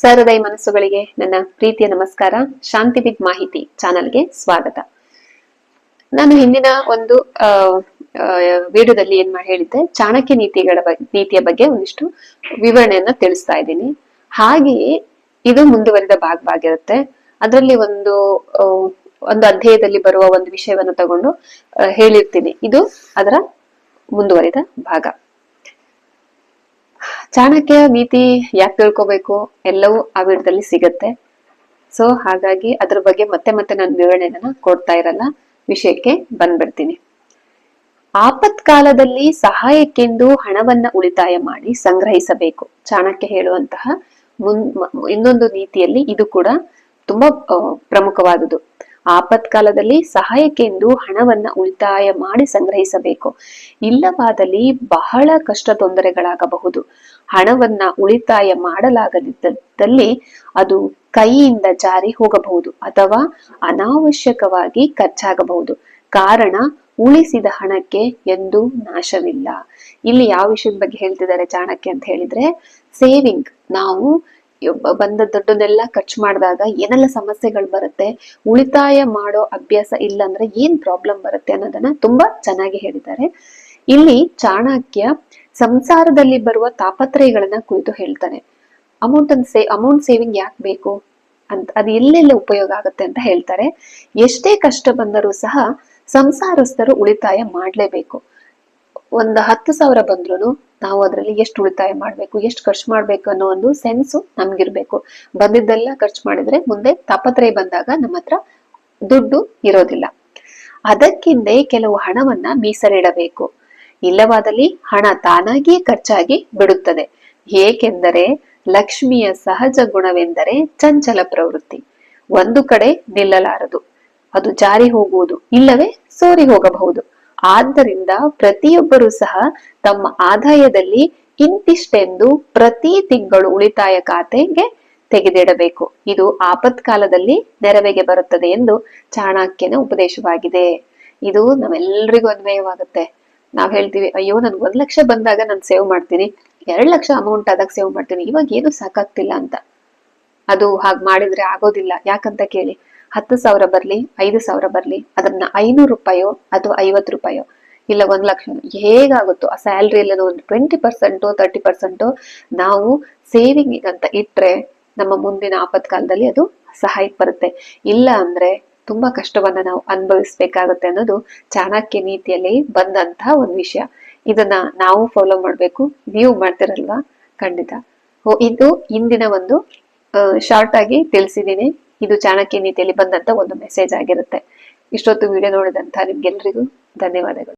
ಸಹೃದಯ ಮನಸ್ಸುಗಳಿಗೆ ನನ್ನ ಪ್ರೀತಿಯ ನಮಸ್ಕಾರ. ಶಾಂತಿ ಬಿಗ್ ಮಾಹಿತಿ ಚಾನಲ್ಗೆ ಸ್ವಾಗತ. ನಾನು ಹಿಂದಿನ ಒಂದು ವಿಡಿಯೋದಲ್ಲಿ ಏನ್ ಹೇಳಿದ್ದೆ, ಚಾಣಕ್ಯ ನೀತಿಗಳ ಬಗ್ಗೆ ನೀತಿಯ ಬಗ್ಗೆ ಒಂದಿಷ್ಟು ವಿವರಣೆಯನ್ನ ತಿಳಿಸ್ತಾ ಇದ್ದೀನಿ. ಹಾಗೆಯೇ ಇದು ಮುಂದುವರಿದ ಭಾಗವಾಗಿರುತ್ತೆ. ಅದರಲ್ಲಿ ಒಂದು ಒಂದು ಅಧ್ಯಾಯದಲ್ಲಿ ಬರುವ ಒಂದು ವಿಷಯವನ್ನು ತಗೊಂಡು ಹೇಳಿರ್ತೀನಿ. ಇದು ಅದರ ಮುಂದುವರಿದ ಭಾಗ. ಚಾಣಕ್ಯ ನೀತಿ ಯಾಕೆ ತಿಳ್ಕೊಬೇಕು? ಎಲ್ಲವೂ ಆ ವಿಡಿಯೋದಲ್ಲಿ ಸಿಗತ್ತೆ. ಸೊ ಹಾಗಾಗಿ ಅದ್ರ ಬಗ್ಗೆ ಮತ್ತೆ ಮತ್ತೆ ನಾನು ವಿವರಣೆನ ಕೊಡ್ತಾ ಇರಲ್ಲ. ವಿಷಯಕ್ಕೆ ಬಂದ್ಬಿಡ್ತೀನಿ. ಆಪತ್ಕಾಲದಲ್ಲಿ ಸಹಾಯಕ್ಕೆಂದು ಹಣವನ್ನ ಉಳಿತಾಯ ಮಾಡಿ ಸಂಗ್ರಹಿಸಬೇಕು. ಚಾಣಕ್ಯ ಹೇಳುವಂತಹ ಮುನ್ ಇನ್ನೊಂದು ನೀತಿಯಲ್ಲಿ ಇದು ಕೂಡ ತುಂಬಾ ಪ್ರಮುಖವಾದುದು ಆಪತ್ಕಾಲದಲ್ಲಿ ಸಹಾಯಕ್ಕೆಂದು ಹಣವನ್ನ ಉಳಿತಾಯ ಮಾಡಿ ಸಂಗ್ರಹಿಸಬೇಕು. ಇಲ್ಲವಾದಲ್ಲಿ ಬಹಳ ಕಷ್ಟ ತೊಂದರೆಗಳಾಗಬಹುದು. ಹಣವನ್ನ ಉಳಿತಾಯ ಮಾಡಲಾಗದಿದ್ದಲ್ಲಿ ಅದು ಕೈಯಿಂದ ಜಾರಿ ಹೋಗಬಹುದು ಅಥವಾ ಅನಾವಶ್ಯಕವಾಗಿ ಖರ್ಚಾಗಬಹುದು. ಕಾರಣ, ಉಳಿಸಿದ ಹಣಕ್ಕೆ ಎಂದು ನಾಶವಿಲ್ಲ. ಇಲ್ಲಿ ಯಾವ ವಿಷಯದ ಬಗ್ಗೆ ಹೇಳ್ತಿದ್ದಾರೆ ಚಾಣಕ್ಯ ಅಂತ ಹೇಳಿದ್ರೆ, ಸೇವಿಂಗ್. ನಾವು ಬಂದ ದುಡ್ಡನ್ನೆಲ್ಲ ಖರ್ಚು ಮಾಡಿದಾಗ ಏನೆಲ್ಲ ಸಮಸ್ಯೆಗಳು ಬರುತ್ತೆ, ಉಳಿತಾಯ ಮಾಡೋ ಅಭ್ಯಾಸ ಇಲ್ಲ ಅಂದ್ರೆ ಏನ್ ಪ್ರಾಬ್ಲಮ್ ಬರುತ್ತೆ ಅನ್ನೋದನ್ನ ತುಂಬಾ ಚೆನ್ನಾಗಿ ಹೇಳಿದ್ದಾರೆ. ಇಲ್ಲಿ ಚಾಣಕ್ಯ ಸಂಸಾರದಲ್ಲಿ ಬರುವ ತಾಪತ್ರಯಗಳನ್ನ ಕುರಿತು ಹೇಳ್ತಾನೆ. ಅಮೌಂಟ್ ಅನ್ ಸೇ ಅಮೌಂಟ್ ಸೇವಿಂಗ್ ಯಾಕೆ ಬೇಕು? ಅಂತ, ಅದು ಎಲ್ಲೆಲ್ಲ ಉಪಯೋಗ ಆಗುತ್ತೆ ಅಂತ ಹೇಳ್ತಾರೆ. ಎಷ್ಟೇ ಕಷ್ಟ ಬಂದರೂ ಸಹ ಸಂಸಾರಸ್ಥರು ಉಳಿತಾಯ ಮಾಡಲೇಬೇಕು. ಒಂದು ಹತ್ತು ಸಾವಿರ ಬಂದ್ರು ನಾವು ಅದರಲ್ಲಿ ಎಷ್ಟು ಉಳಿತಾಯ ಮಾಡ್ಬೇಕು, ಎಷ್ಟು ಖರ್ಚು ಮಾಡ್ಬೇಕು ಅನ್ನೋ ಒಂದು ಸೆನ್ಸು ನಮ್ಗಿರ್ಬೇಕು. ಬಂದಿದ್ದೆಲ್ಲ ಖರ್ಚು ಮಾಡಿದ್ರೆ ಮುಂದೆ ತಾಪತ್ರಯ ಬಂದಾಗ ನಮ್ಮ ಹತ್ರ ದುಡ್ಡು ಇರೋದಿಲ್ಲ. ಅದಕ್ಕಿಂತ ಕೆಲವು ಹಣವನ್ನ ಮೀಸಲಿಡಬೇಕು. ಇಲ್ಲವಾದಲ್ಲಿ ಹಣ ತಾನಾಗಿಯೇ ಖರ್ಚಾಗಿ ಬಿಡುತ್ತದೆ. ಏಕೆಂದರೆ ಲಕ್ಷ್ಮಿಯ ಸಹಜ ಗುಣವೆಂದರೆ ಚಂಚಲ ಪ್ರವೃತ್ತಿ. ಒಂದು ಕಡೆ ನಿಲ್ಲಲಾರದು. ಅದು ಜಾರಿ ಹೋಗುವುದು ಇಲ್ಲವೇ ಸೋರಿ ಹೋಗಬಹುದು. ಆದ್ದರಿಂದ ಪ್ರತಿಯೊಬ್ಬರೂ ಸಹ ತಮ್ಮ ಆದಾಯದಲ್ಲಿ ಇಂತಿಷ್ಟೆಂದು ಪ್ರತಿ ತಿಂಗಳು ಉಳಿತಾಯ ಖಾತೆಗೆ ತೆಗೆದಿಡಬೇಕು. ಇದು ಆಪತ್ಕಾಲದಲ್ಲಿ ನೆರವಿಗೆ ಬರುತ್ತದೆ ಎಂದು ಚಾಣಕ್ಯನ ಉಪದೇಶವಾಗಿದೆ. ಇದು ನಾವೆಲ್ಲರಿಗೂ ಅನ್ವಯವಾಗುತ್ತೆ. ನಾವ್ ಹೇಳ್ತೀವಿ, ಅಯ್ಯೋ, ನನ್ಗೆ ಒಂದ್ ಲಕ್ಷ ಬಂದಾಗ ನಾನು ಸೇವ್ ಮಾಡ್ತೀನಿ. ಎರಡ್ ಲಕ್ಷ ಅಮೌಂಟ್ ಆದಾಗ ಸೇವ್ ಮಾಡ್ತೀನಿ. ಇವಾಗ ಏನು ಸಾಕಾಗ್ತಿಲ್ಲ ಅಂತ. ಅದು ಹಾಗೆ ಮಾಡಿದ್ರೆ ಆಗೋದಿಲ್ಲ. ಯಾಕಂತ ಕೇಳಿ ಹತ್ತು ಸಾವಿರ ಬರ್ಲಿ ಐದು ಸಾವಿರ ಬರ್ಲಿ ಅದನ್ನ ಐನೂರು ರೂಪಾಯೋ ಅಥವಾ ಐವತ್ತು ರೂಪಾಯೋ? ಇಲ್ಲ ಒಂದ್ ಲಕ್ಷ ಹೇಗಾಗುತ್ತೋ? ಆ ಸ್ಯಾಲ್ರಿಯಲ್ಲಿ ಒಂದು ಟ್ವೆಂಟಿ ಪರ್ಸೆಂಟು ತರ್ಟಿ ಪರ್ಸೆಂಟು ನಾವು ಸೇವಿಂಗ್ ಅಂತ ಇಟ್ರೆ ನಮ್ಮ ಮುಂದಿನ ಆಪತ್ಕಾಲದಲ್ಲಿ ಅದು ಸಹಾಯಕ್ಕೆ ಬರುತ್ತೆ. ಇಲ್ಲ ಅಂದ್ರೆ ತುಂಬಾ ಕಷ್ಟವನ್ನ ನಾವು ಅನುಭವಿಸ್ಬೇಕಾಗುತ್ತೆ ಅನ್ನೋದು ಚಾಣಕ್ಯ ನೀತಿಯಲ್ಲಿ ಬಂದಂತಹ ಒಂದು ವಿಷಯ. ಇದನ್ನ ನಾವು ಫಾಲೋ ಮಾಡ್ಬೇಕು. ನೀವು ಮಾಡ್ತಿರಲ್ವಾ? ಖಂಡಿತ. ಓ, ಇದು ಇಂದಿನ ಒಂದು ಶಾರ್ಟ್ ಆಗಿ ತಿಳಿಸಿದ್ದೀನಿ ಇದು ಚಾಣಕ್ಯ ನೀತಿಯಲ್ಲಿ ಬಂದಂತ ಒಂದು ಮೆಸೇಜ್ ಆಗಿರುತ್ತೆ. ಇಷ್ಟೊತ್ತು ವಿಡಿಯೋ ನೋಡಿದಂತ ನಿಮ್ಗೆಲ್ರಿಗೂ ಧನ್ಯವಾದಗಳು.